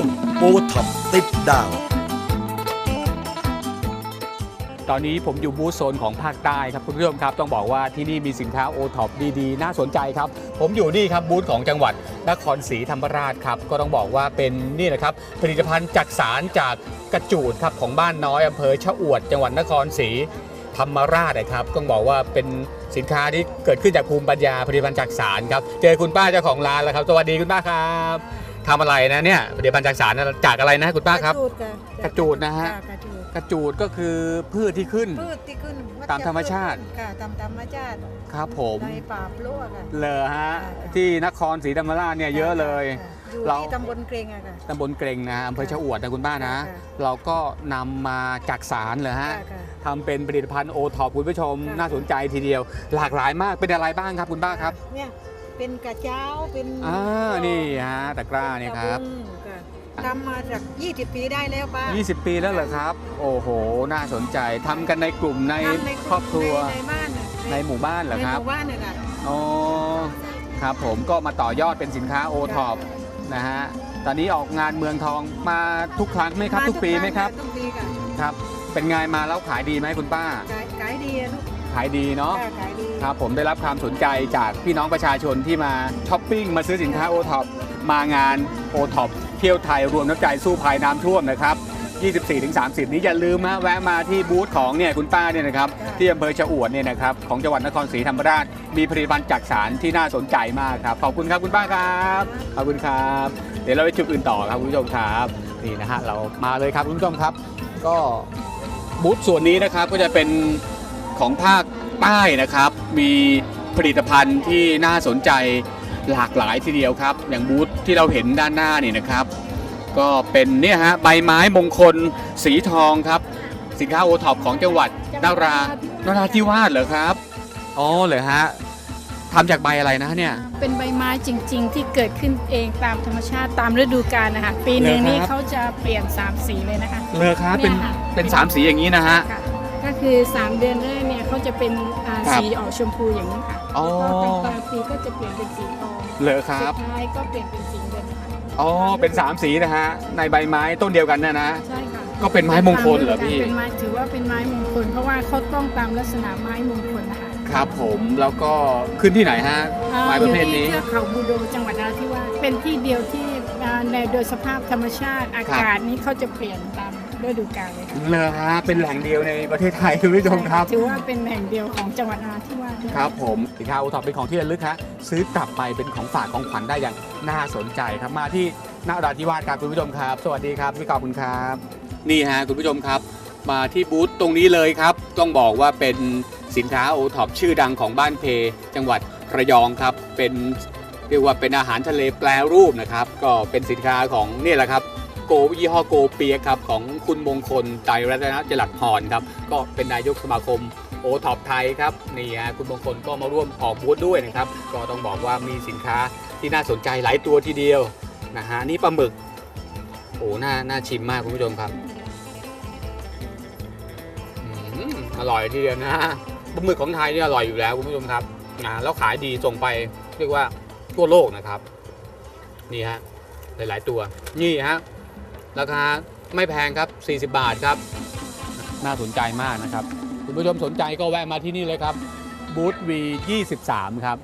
วงโอท็อปติดดาว ตอนนี้ผมอยู่บูธโซนของภาคใต้ครับคุณผู้ชมครับ ต้องบอกว่าที่นี่มีสินค้าโอท็อปดีๆ น่าสนใจครับ ผมอยู่นี่ครับบูธของจังหวัดนครศรีธรรมราชครับ ก็ต้องบอกว่าเป็นนี่นะครับผลิตภัณฑ์จักสารจากกระจูดครับของบ้านน้อยอำเภอชะอวด จังหวัดนครศรีธรรมราชนะครับต้องบอกว่าเป็นสินค้าที่เกิดขึ้นจากภูมิปัญญาผลิตภัณฑ์จักสารครับ เจอคุณป้าเจ้าของร้านแล้วครับ สวัสดีคุณป้าครับ ทำอะไรนะเนี่ยผลิตภัณฑ์จักสารจากอะไรนะคุณป้าครับกระจูดค่ะกระจูดนะฮะ ค่กระจูดกระจูดก็คือพืชที่ขึ้น พืชที่ขึ้นตามธรรมชาติ ค่ะตามธรรมชาติครับผมในป่าปลัวค่ะเลอฮะค่ะที่นครศรีธรรมราชเนี่ยเยอะเลย ค่ะอยู่เรา ที่ตำบลเกรงอะค่ะ ตำบลเกรงนะอำเภอชะอวดนะคุณป้านะ ค่ะ เราก็นำมาจากสารเลยฮะค่ะค่ะ ทำเป็นผลิตภัณฑ์โอท็อปคุณผู้ชมค่ะ น่าสนใจทีเดียว หลากหลายมากเป็นอะไรบ้างครับคุณป้าครับ เนี่ย เป็นกระเจ้าเป็นอ่านี่ฮะตะกร้าเนี่ยครับตะงค่ะทำมาจาก 20 ปีได้แล้วป้า 20 ปีแล้วเหรอครับ โอ้โห น่าสนใจทำกันในกลุ่มในทำในครอบครัว ในในบ้านน่ะในหมู่บ้านเหรอในคหรับมู่บ้านเนี่ยค่ะอ๋อครับผมก็มาต่อยอดเป็นสินค้าโอท็อปนะฮะตอนนี้ออกงานเมืองทองมาทุกครั้งไหมครับ ทุกปีไหมครับทุกปีค่ะครับ เป็นไงมาแล้วขายดีไหมคุณป้าขายขายดีอะลูก ขายดีเนาะค่ะขายดี ครับผมได้รับความสนใจจากพี่น้องประชาชนที่มาช้อปปิ้งมาซื้อสินค้าโอท็อปมางานโอท็อปเที่ยวไทยรวมน้ำใจสู้ภัยน้ำท่วมนะครับ 24-30 นี้อย่าลืมนะแวะมาที่บูธของเนี่ยคุณป้าเนี่ยนะครับค่ะ ที่อำเภอชะอวดเนี่ยนะครับของจังหวัดนครศรีธรรมราช มีผลิตภัณฑ์จักสารที่น่าสนใจมากครับ ขอบคุณครับคุณป้าครับขอบคุณครับ เดี๋ยวเราไปจุดอื่นต่อครับคุณผู้ชมครับนี่นะฮะเรามาเลยครับคุณผู้ชมครับ ก็บูธส่วนนี้นะครับก็จะเป็น ของภาคใต้นะครับ มีผลิตภัณฑ์ที่น่าสนใจหลากหลายทีเดียวครับ อย่างบูธที่เราเห็นด้านหน้านี่นะครับ ก็เป็นเนี่ยฮะใบไม้มงคลสีทองครับ สินค้าโอท็อปของจังหวัดนารานาราธิวาสเหรอครับอ๋อเหรอฮะทำจากใบอะไรนะเนี่ย เป็นใบไม้จริง ๆ ที่เกิดขึ้นเองตามธรรมชาติตามฤดูกาลนะคะปีหนึ่งเหรอครับ นี้เขาจะเปลี่ยน 3 สีเลยนะคะ เลอครับเป็นเนี่ยค่ะ เป็นสามสีอย่างนี้นะฮะ ค่ะ ก็คือ 3 เดือนแรกเนี่ยเขาจะเป็นอ่าครับสีออกชมพูอย่างนี้ค่ะอ๋อ แล้วก็กลางๆปีก็จะเปลี่ยนเป็นสีทองเลอคสุรับดท้ายก็เปลี่ยนเป็นสีเงินค่ะอ๋อ เป็นสามสีนะฮะ ในใบไม้ต้นเดียวกันเนะนะ ใช่ค่ะก็เป็นไม้มงคลเหรอพี่ เป็นไม้ถือว่าเป็นไม้มงคล เพราะว่าเขาต้องตามลักษณะไม้มงคลนะคะครับผมแล้วก็ขึ้นที่ไหนฮะอ่าไม้ประเภทนี้ อยู่ที่เทือกเขาบูโดจังหวัดนราธิวาสเป็นที่เดียวที่อ่าในโดยสภาพธรรมชาติอากาศนี้เขาจะเปลี่ยนตาม ฤดูกาลเลยค่ะเลอฮะเป็นแหล่งเดียวในประเทศไทยคุณผู้ชมครับ ถือว่าเป็นแห่งเดียวของจังหวัดนราธิวาสด้วย ครับผมสินค้าโอท็อปเป็นของที่ระลึกฮะซื้อกลับไปเป็นของฝากของขวัญได้อย่างน่าสนใจครับมาที่นราธิวาสครับคุณผู้ชมครับ สวัสดีครับพี่กอบคุณครับ นี่ฮะคุณผู้ชมครับ มาที่บูธตรงนี้เลยครับ ต้องบอกว่าเป็นสินค้าโอท็อปชื่อดังของบ้านเพ จังหวัดระยองครับ เป็นเรียกว่าเป็นอาหารทะเลแปรรูปนะครับ ก็เป็นสินค้าของนี่แหละครับ โกยี่ห้อโกเปียครับของคุณมงคลไตรรัตนจรัสพรครับก็เป็นนายกสมาคมโอท็อปไทยครับนี่ฮะคุณมงคลก็มาร่วมออกบูธด้วยนะครับก็ต้องบอกว่ามีสินค้าที่น่าสนใจหลายตัวทีเดียวนะฮะนี่ปลาหมึกโอ้หน่าน่าชิมมากคุณผู้ชมครับอร่อยทีเดียวนะฮะปลาหมึกของไทยนี่อร่อยอยู่แล้วคุณผู้ชมครับนะแล้วขายดีส่งไปเรียกว่าทั่วโลกนะครับ นี่ฮะหลาย ๆ ตัว นี่ฮะ ราคาไม่แพงครับ 40 บาทครับ น่าสนใจมากนะครับ คุณผู้ชมสนใจก็แวะมาที่นี่เลยครับบูธ V23 ครับ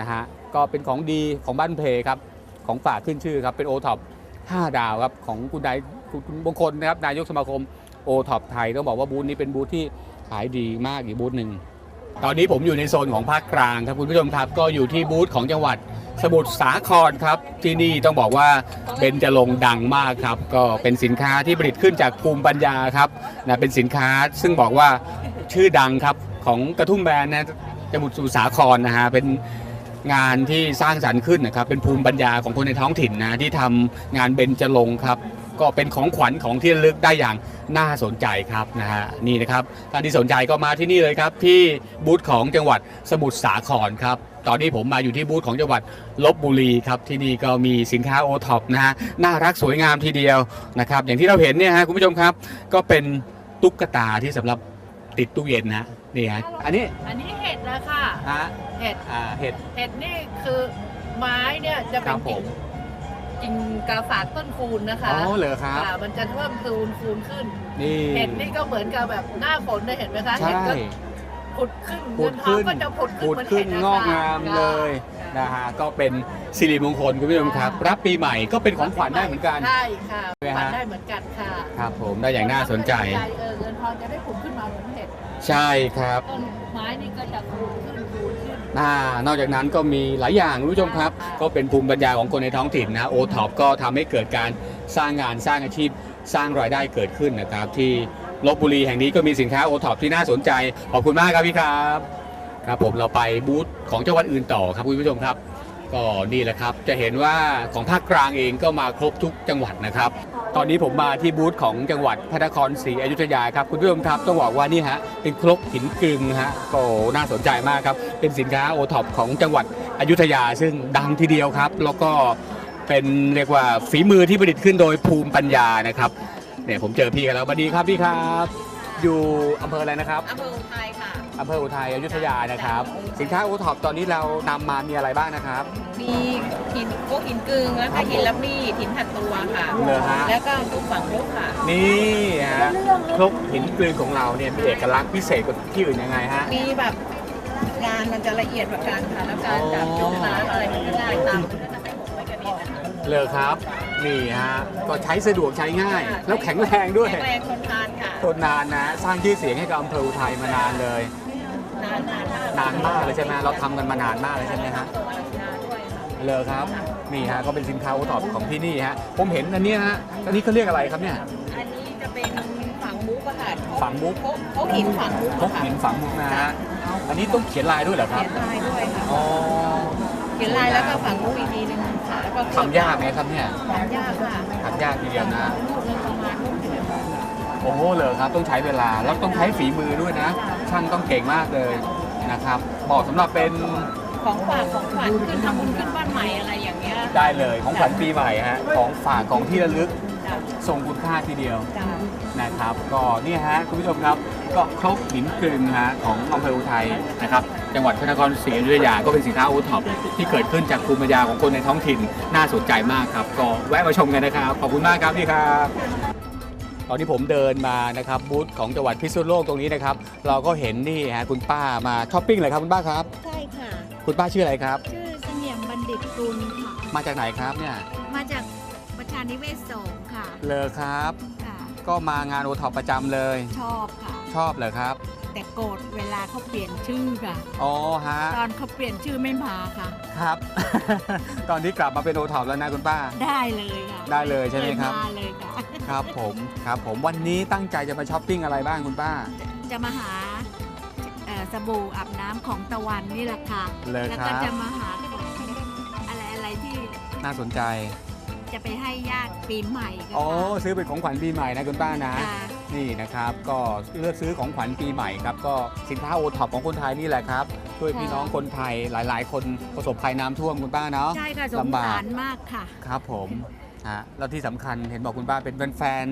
นะฮะก็เป็นของดีของบ้านเพครับ ของฝากขึ้นชื่อครับ เป็นโอท็อป5ดาวครับ ของคุณนายคุณมงคลนะครับนายกสมาคมโอท็อปไทยต้องบอกว่าบูธนี้เป็นบูธที่ขายดีมากอีกบูธหนึ่งตอนนี้ผมอยู่ในโซนของภาคกลางครับคุณผู้ชมครับ ก็อยู่ที่บูธของจังหวัด สมุทรสาครครับ ที่นี่ต้องบอกว่าเบญจรงดังมากครับ ก็เป็นสินค้าที่ผลิตขึ้นจากภูมิปัญญาครับนะเป็นสินค้าซึ่งบอกว่าชื่อดังครับของกระทุ่มแบนนะจังหวัดสมุทรสาครนะฮะเป็นงานที่สร้างสรรค์ขึ้นนะครับ เป็นภูมิปัญญาของคนในท้องถิ่นนะที่ทำงานเบญจรงค์ครับ ก็เป็นของขวัญของที่ระลึกได้อย่างน่าสนใจครับนะฮะนี่นะครับท่านที่สนใจก็มาที่นี่เลยครับ ที่บูธของจังหวัดสมุทรสาครครับ ตอนนี้ผมมาอยู่ที่บูธของจังหวัดลบบุรีครับที่นี่ก็มีสินค้าโอท็อปนะฮะน่ารักสวยงามทีเดียวนะครับอย่างที่เราเห็นเนี่ยฮะคุณผู้ชมครับ ก็เป็นตุ๊กตาที่สำหรับติดตู้เย็นนะนี่ฮะอันนี้อันนี้เห็ดนะค่ะฮะเห็ดอ่าเห็ดเห็ดนี่คือไม้เนี่ยจะคเป็รันบผกิ่มงกินกาฝากต้นคูณนะคะอ๋อเหรอครับค่ะมันจะเพิ่มคูณคูณขึ้นนี่เห็ดนี่ก็เหมือนกับแบบหน้าฝนได้เห็นไหมคะใช่เห็ดก็ ผุดขึ้นผุดขึ้นเงินทองก็จะผุดขึ้นผุดเหมือนขึ้เห็นดะงอกงามเลยค่ะ นะฮะก็เป็นสิริมงคลคุณผู้ชมครับ รับปีใหม่ก็เป็นของขวัญได้เหมือนกัน ใช่ค่ะใช่ไหมขวัญฮะได้เหมือนกันค่ะครับผมได้อย่างน่าสนใจ เออเงินทองจะได้ผุดขึ้นมาเหมือนเห็ดใช่ครับ ต้นไม้นี่ก็จะคูณขึ้นคูณขึ้น อ่านอกจากนั้นก็มีหลายอย่างคุณผู้ชมครับค่ะก็เป็นภูมิปัญญาของคนในท้องถิ่นนะโอท็อปก็ทำให้เกิดการสร้างงานสร้างอาชีพ สร้างรายได้เกิดขึ้นนะครับ ที่ ลบบุรีแห่งนี้ก็มีสินค้าโอท็อปที่น่าสนใจ ขอบคุณมากครับพี่ครับ ครับผมเราไปบูธของจังหวัดอื่นต่อครับคุณผู้ชมครับ ก็นี่แหละครับจะเห็นว่าของภาคกลางเองก็มาครบทุกจังหวัดนะครับ ตอนนี้ผมมาที่บูธของจังหวัดพระนครศรีอยุธยาครับคุณผู้ชมครับต้องบอกว่านี่ฮะเป็นครกหินกลึงฮะก็น่าสนใจมากครับเป็นสินค้าโอท็อปของจังหวัดอยุธยา ซึ่งดังทีเดียวครับ แล้วก็เป็นเรียกว่าฝีมือที่ประดิษฐ์ขึ้นโดยภูมิปัญญานะครับ เนี่ยผมเจอพี่กันแล้วสวัสดีครับพี่ครับ อยู่อำเภออะไรนะครับอำเภออุทัยค่ะอำเภออุทัยอยุธยานะครับ สินค้าโอท็อปตอนนี้เรานำมามีอะไรบ้างนะครับ มีหินพวกหินกึงแล้วครัก็บหินลับนี่หินถัดตัวค่ะ เหรอฮะ แล้วก็ทุกฝั่งลูกค่ะ นี่ฮะครกหินกลืนของเราเนี่ยมีเอกลักษณ์พิเศษกว่าที่อื่นยังไงฮะ มีแบบงานมันจะละเอียดแบบการค่ะ แล้วการจับอ๋อยกน้ำอะไรมันก็ได้ตามมันก็จะไม่หมดไม่กระเด็นนะคะ เลยครับ นี่ฮะก็ใช้สะดวกใช้ง่าย แล้วแข็งแรงด้วยแข็งแรงทนทานค่ะทนนานนะสร้างชื่อเสียงให้กับอำเภออุทัยมานานเลย นานนานมากนานมากเลยใช่ไหมเราทำกันมานานมากเลยใช่ไหมฮะตัวราชาด้วยค่ะเลยครับนี่ฮะก็เป็นสินค้าโอท็อปของที่นี่ฮะผมเห็นอันเนี้ยฮะอันนี้เขาเรียกอะไรครับเนี่ย อันนี้จะเป็นฝังมุกอะค่ะฝังมุกพกหินฝังมุกพกหินฝังมุกนะฮะอันนี้ต้องเขียนลายด้วยเหรอคเขีรับยนลายด้วยค่ะ อ๋อ เขียนลายแล้วก็ฝังมุกอีกทีหนึงค่ะแล้วก็ ทำยากไหมครับเนี่ยทำยากค่ะทำยากทีเดียวนะลูกนึงประมาณลูกเดือนโอ้โหเลยครับต้องใช้เวลาแล้วต้องใช้ฝีมือด้วยนะ ช่างต้องเก่งมากเลยนะครับเหมาะสำหรับเป็นของฝากของขวัญขึ้นทำบุญขึ้นบ้านใหม่อะไรอย่างเงี้ยได้เลยของขวัญปีใหม่ฮะของฝากของที่ระลึกจ้ะ ทรงคุณค่าทีเดียวจ้ะนะครับ ก็เนี่ยฮะคุณผู้ชมครับ ก็ครบหินกลึงฮะของอำเภออุทัยนะครับ จังหวัดพระนครศรีอยุธยาก็เป็นสินค้าโอท็อปที่เกิดขึ้นจากภูมิปัญญาของคนในท้องถิ่นน่าสนใจมากครับ ก็แวะมาชมกันนะครับ ขอบคุณมากครับพี่ครับตอนที่ผมเดินมานะครับบูธของจังหวัดพิษณุโลกตรงนี้นะครับ เราก็เห็นนี่ฮะคุณป้ามาช้อปปิ้งเลยครับคุณป้าครับ ใช่ค่ะ คุณป้าชื่ออะไรครับ ชื่อเสงี่ยมบัณฑิตกุลค่ะ มาจากไหนครับเนี่ย มาจากประชานิเวศสองค่ะเลอครับ ค่ะ ก็มางานโอท็อปประจำเลย ชอบค่ะ ชอบเหรอครับ แต่โกรธเวลาเขาเปลี่ยนชื่อค่ะ อ๋อฮะ ตอนเขาเปลี่ยนชื่อไม่มาค่ะ ครับ ตอนที่กลับมาเป็นโอท็อปแล้วนะคุณป้า ได้เลยค่ะได้เลยใช่ไหมครับ มาเลยค่ะ ครับผมครับผมวันนี้ตั้งใจจะมาช้อปปิ้งอะไรบ้างคุณป้า จะมาหาเอ่อสบู่อาบน้ำของตะวันนี่แหละค่ะ เลยแล้วครัก็บ จะมาหาของอะไรอะไรที่น่าสนใจ จะไปให้ญาติปีใหม่ค่ะอ๋อซื้อเป็นของขวัญปีใหม่นะคุณป้านะ ค่ะ นี่นะครับ ก็เลือกซื้อของขวัญปีใหม่ครับ ก็สินค้าโอท็อปของคนไทยนี่แหละครับ ช่วยพี่น้องคนไทยหลาย ๆ คนประสบภัยน้ำท่วมคุณป้าเนาะ ใช่ค่ะสงลำบากสารมากค่ะ ครับผมฮะแล้วที่สำคัญเห็นบอกคุณป้าเป็นแฟน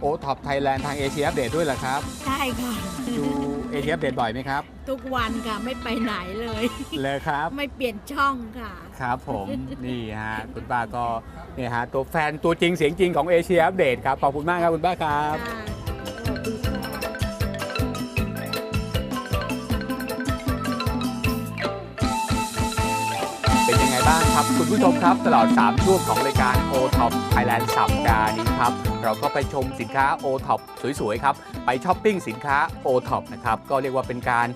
โอท็อปไทยแลนด์ทางเอเชียอัปเดตด้วยเหรอครับ ใช่ค่ะ ดู เอเชียอัปเดตบ่อยไหมครับ ทุกวันค่ะไม่ไปไหนเลย เลยครับ ไม่เปลี่ยนช่องค่ะ ครับผม นี่ฮะ คุณป้าก็เนี่ยฮะ ตัวแฟนตัวจริงเสียงจริงของเอเชียอัปเดตครับ ขอบคุณมากครับ คุณป้าครับ บ้างครับ คุณผู้ชมครับ ตลอด 3 ช่วงของรายการ o t o p Thailand สัปดาห์นี้ครับ เราก็ไปชมสินค้า o t o p สวย ๆ ครับ ไปช้อปปิ้งสินค้า o t o p นะครับ ก็เรียกว่าเป็นการ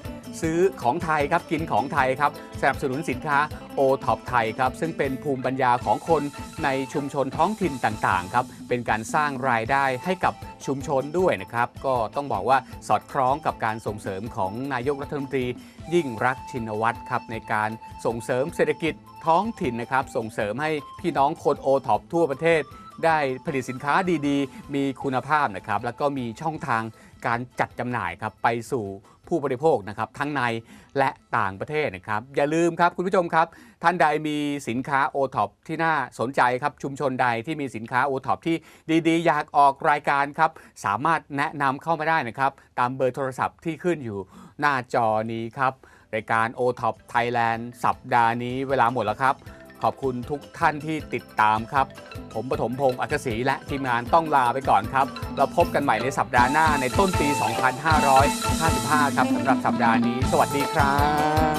ซื้อของไทยครับกินของไทยครับสนับสนุนสินค้า o t o p ไทยครับซึ่งเป็นภูมิปัญญาของคนในชุมชนท้องถิ่นต่างๆครับเป็นการสร้างรายได้ให้กับชุมชนด้วยนะครับ ก็ต้องบอกว่าสอดคล้องกับการส่งเสริมของนายกรัฐมนตรียิ่งรักชินวัตรครับในการส่งเสริมเศรษฐกิจท้องถิ่นนะครับส่งเสริมให้พี่น้องคนโอท็อปทั่วประเทศได้ผลิตสินค้าดีๆ มีคุณภาพนะครับ แล้วก็มีช่องทาง การจัดจำหน่ายครับไปสู่ผู้บริโภคนะครับทั้งในและต่างประเทศนะครับ อย่าลืมครับคุณผู้ชมครับ ท่านใดมีสินค้าโอท็อปที่น่าสนใจครับชุมชนใดที่มีสินค้าโอท็อปที่ดีๆ อยากออกรายการครับ สามารถแนะนำเข้ามาได้นะครับ ตามเบอร์โทรศัพท์ที่ขึ้นอยู่หน้าจอนี้ครับรายการ o t o p Thailand สัปดาห์นี้เวลาหมดแล้วครับ ขอบคุณทุกท่านที่ติดตามครับ ผมปฐมพงศ์อักศรีและทีมงานต้องลาไปก่อนครับ เราพบกันใหม่ในสัปดาห์หน้าในต้นปี 2555 ครับสำหรับสัปดาห์นี้ สวัสดีครับ